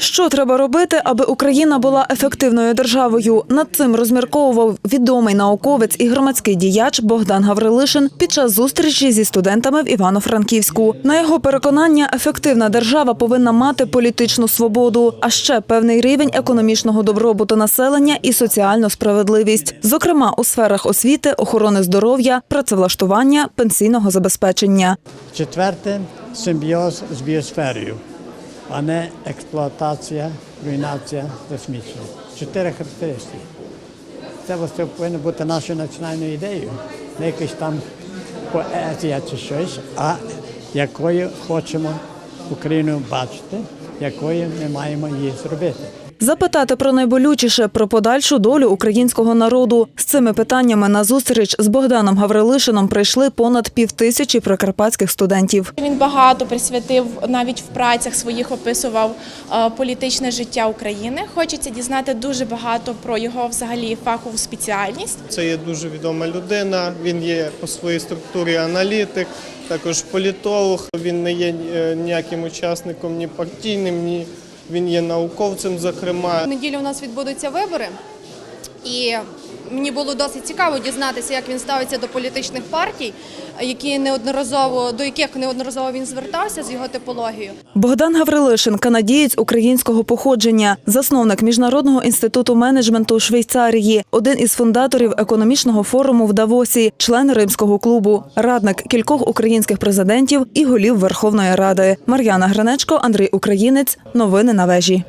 Що треба робити, аби Україна була ефективною державою? Над цим розмірковував відомий науковець і громадський діяч Богдан Гаврилишин під час зустрічі зі студентами в Івано-Франківську. На його переконання, ефективна держава повинна мати політичну свободу, а ще певний рівень економічного добробуту населення і соціальну справедливість, зокрема у сферах освіти, охорони здоров'я, працевлаштування, пенсійного забезпечення. Четверте симбіоз з біосферою, а не експлуатація, руйнація космічна. Чотири характеристики. Це власне повинно бути нашою національною ідеєю, не якась там поезія чи щось, а якою хочемо Україну бачити, якою ми маємо її зробити. Запитати про найболючіше про подальшу долю українського народу з цими питаннями на зустріч з Богданом Гаврилишином прийшли понад півтисячі прикарпатських студентів. Він багато присвятив навіть в працях своїх описував е, політичне життя України. Хочеться дізнати дуже багато про його взагалі фахову спеціальність. Це є дуже відома людина. Він є по своїй структурі аналітик, також політолог. Він не є е, ніяким учасником ні партійним, ні він є науковцем. Зокрема, неділю у нас відбудуться вибори, і мені було досить цікаво дізнатися, як він ставиться до політичних партій, які неодноразово до яких неодноразово він звертався з його типологією. Богдан Гаврилишин – канадієць українського походження, засновник Міжнародного інституту менеджменту Швейцарії, один із фундаторів економічного форуму в Давосі, член Римського клубу, радник кількох українських президентів і голів Верховної Ради. Мар'яна Гранечко, Андрій Українець. Новини на вежі.